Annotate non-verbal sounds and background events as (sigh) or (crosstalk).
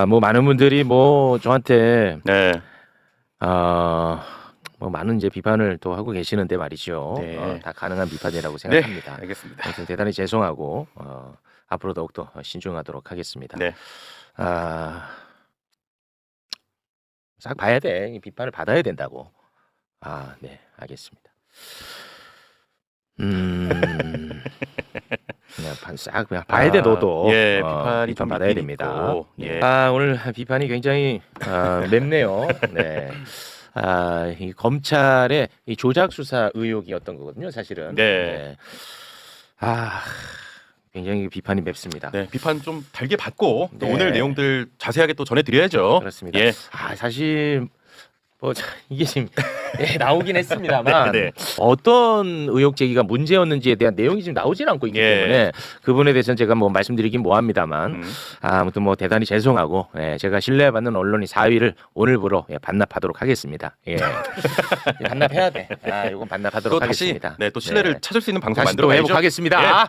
아, 뭐 많은 분들이 뭐 저한테 네. 어, 뭐 많은 이제 비판을 또 하고 계시는데 말이죠. 네. 어, 다 가능한 비판이라고 네. 생각합니다. 알겠습니다. 하여튼 대단히 죄송하고 어, 앞으로 더욱더 신중하도록 하겠습니다. 네. 아, 싹 봐야 돼. 이 비판을 받아야 된다고. 아, 네, 알겠습니다. 음, (laughs) 싹 그냥 봐야 돼 아, 너도. 예, 어, 비판이 비판 좀 받아야 있긴 됩니다. 있고, 네. 예. 아, 오늘 비판이 굉장히 아, 맵네요. 네. 아, 이 검찰의 이 조작 수사 의혹이었던 거거든요, 사실은. 네. 아, 굉장히 비판이 맵습니다. 네, 비판 좀 달게 받고 또 네. 오늘 내용들 자세하게 또 전해드려야죠. 그렇습니다. 예. 아 사실 뭐 자, 이게 지금 예, 나오긴 했습니다만 (laughs) 네, 네. 어떤 의혹 제기가 문제였는지에 대한 내용이 지금 나오질 않고 있기 예. 때문에 그 부분에 대해서는 제가 뭐 말씀드리긴 뭐합니다만 음. 아, 아무튼 뭐 대단히 죄송하고 예, 제가 신뢰받는 언론이 4위를 오늘부로 예, 반납하도록 하겠습니다. 예. (laughs) 반납해야 돼. 아, 이건 반납하도록 또 다시 하겠습니다. 네, 또 신뢰를 네. 찾을 수 있는 방송 다시 만들어 또. 회복하겠습니다. 예. 아,